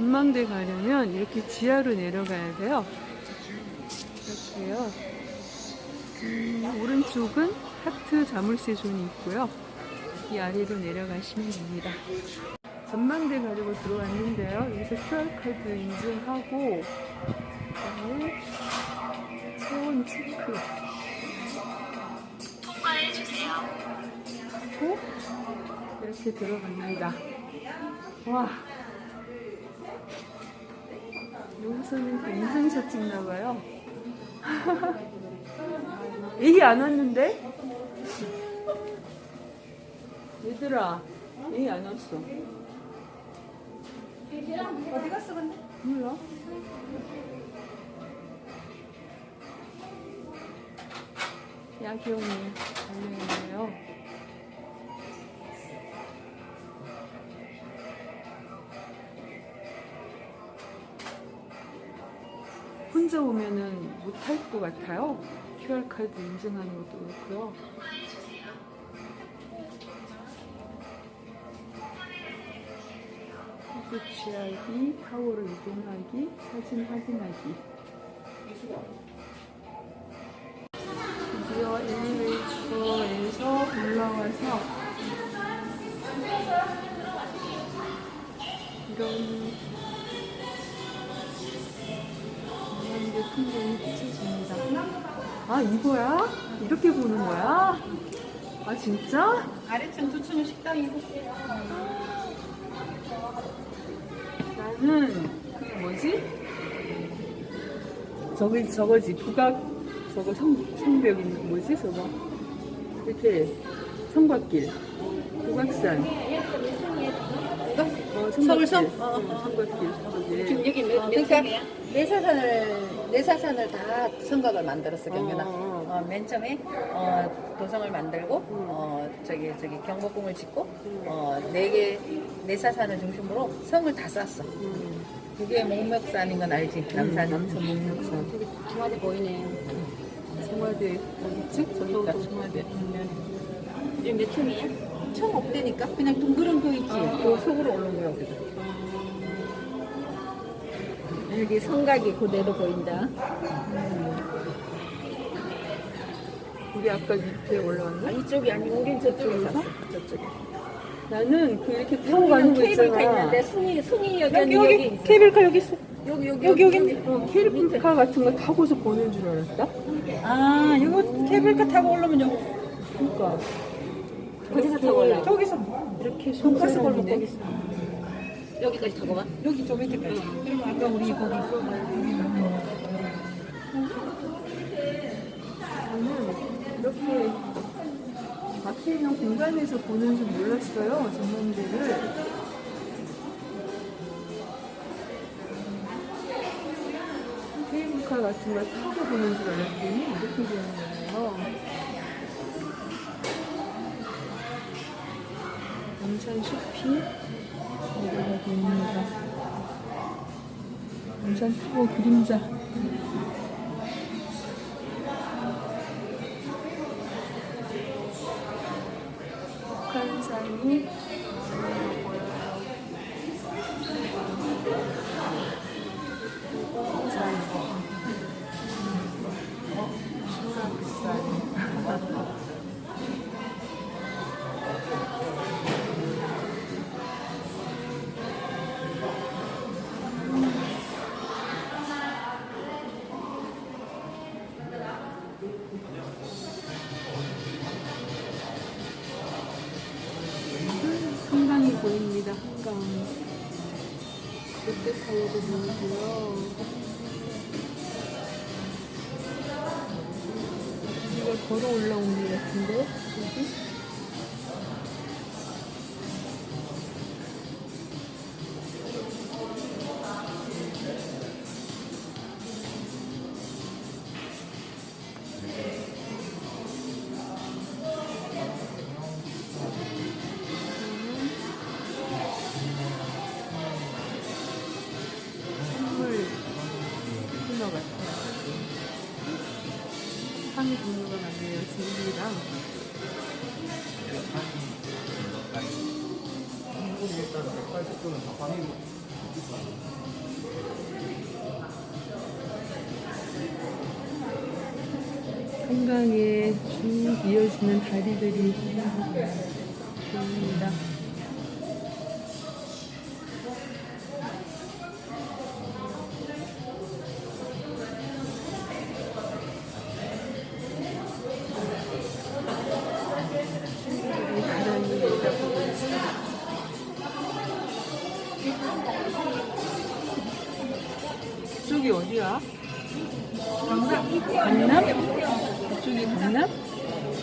전망대 가려면 이렇게 지하로 내려가야 돼요. 이렇게요. 음, 오른쪽은 하트 자물쇠 존이 있고요. 이 아래로 내려가시면 됩니다. 전망대 가지고 들어왔는데요. 여기서 QR카드 인증하고 그다음에 체온 체크 통과해 주세요. 하고 이렇게 들어갑니다. 와 여기서는 또 인증샷 찍나봐요. 애기 안 왔는데? 얘들아 애기 안 왔어. 어디 갔어 근데? 몰라. 야경이 달려있네요. 혼자 오면은 못할 것 같아요. QR카드 인증하는 것도 그렇고요. 호주 취하기, 타워로 이동하기, 사진 확인하기. 드디어 엘리베이터에서 올라와서 이런 이런 풍경이 펼쳐집니다. 아 이거야? 이렇게 보는 거야? 아 진짜? 아래층 두 층은 식당이고 나는 그 뭐지? 저기 저거지 북악 저거 성 성벽 있는 뭐지 저거 이렇게 성곽길 북악산? 어, 서울섬? 성곽길 어, 어. 어, 지금 여기 몇, 몇 그러니까 내사산을 내사산을 다 성곽을 만들었어 경연아. 어, 어. 어, 맨 처음에 어, 도성을 만들고 어, 저기 저기 경복궁을 짓고 어, 네개 내사산을 중심으로 성을 다 쌌어. 음, 그게 목멱산인 건 알지? 남산. 남산 목욕산 저기 청와대 보이네. 청와대? 그러니까 저기가 청와대. 이게 몇 층이야? 층 없대니까 그냥 둥그런 거 있지. 그 속으로 오른 거야 우리가. 여기 성곽이 그대로 보인다. 우리 아까 밑에 올라왔나? 아, 이쪽이 아니고 우린 저쪽에? 샀어. 저쪽에. 나는 그 이렇게 타고 가는 거 케이블카 있잖아 있는데 순이 순이 여기 여기 여기 여기 있어. 케이블카 여기 있어 여기 여기 여기 여기. 어, 케이블카 같은 거 타고서 보는 줄 알았다? 아 이거 케이블카 타고 올라오면 여기. 그러니까. 어디서 타고 올라? 저기서 이렇게 돈가스 있네. 거기 있어. 여기까지 타고 가? 여기 저 밑에까지 그리고 아까 우리 거기 저는 이렇게 앞에 있는 공간에서 보는 줄 몰랐어요 전망대를 케이블카 같은 걸 타고 보는 줄 알았더니 이렇게 되는 거예요. 남산 숲이 내려가고 있습니다. 남산 타워 그림자. 북한산이 한강. 롯데타워도 보이고요. 우리가 걸어 올라온 길 같은데 여기? 사탕이 주는 건 아니에요. 진이랑 한국이 일단 180도는 다 빠는 한강에 쭉 이어지는 다리들이 보입니다. 어디야? 강남? 이쪽이 강남?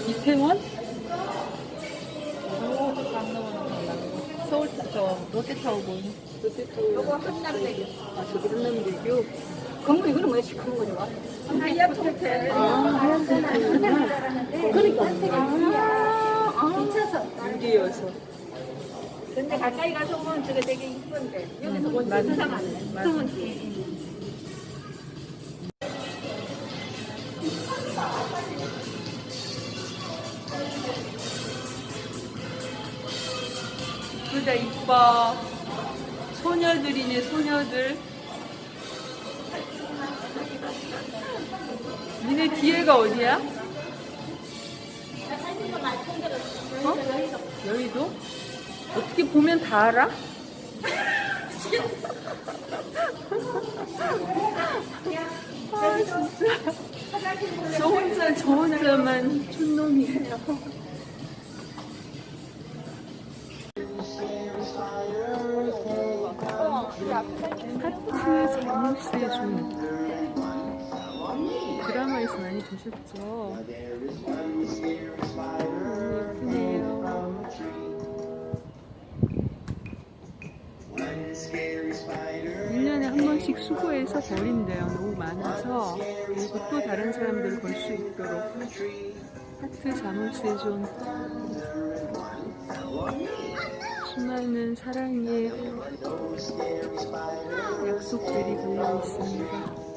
이태원? 서울 저 롯데타워 보이는 롯데타워 한남대교 아 저기 한남대교? 건물 이거는 뭐야 시큰 거죠? 하얏 호텔. 아 하얀 텐트구나 그러니까. 아, 아. 미쳐서. 유리여서 근데 가까이 가서 보면 저게 되게 이쁜데 여기서 보면 맞아. 이상하네. 맞아. 그러면 이쁘다 이뻐 소녀들이네 소녀들 니네 뒤에가 어디야? 어? 여의도? 어떻게 보면 다 알아? 아 진짜 저 혼자 저 혼자만 촌놈이에요 하트 좀 드라마에서 많이 보셨죠? 너무 예쁘네요. 1년에 한 번씩 수거해서 버린대요. 너무 많아서. 그리고 또 다른 사람들 걸수 있도록. 하트 자물쇠 좀. 수많은 사랑의 약속들이 걸려 있습니다.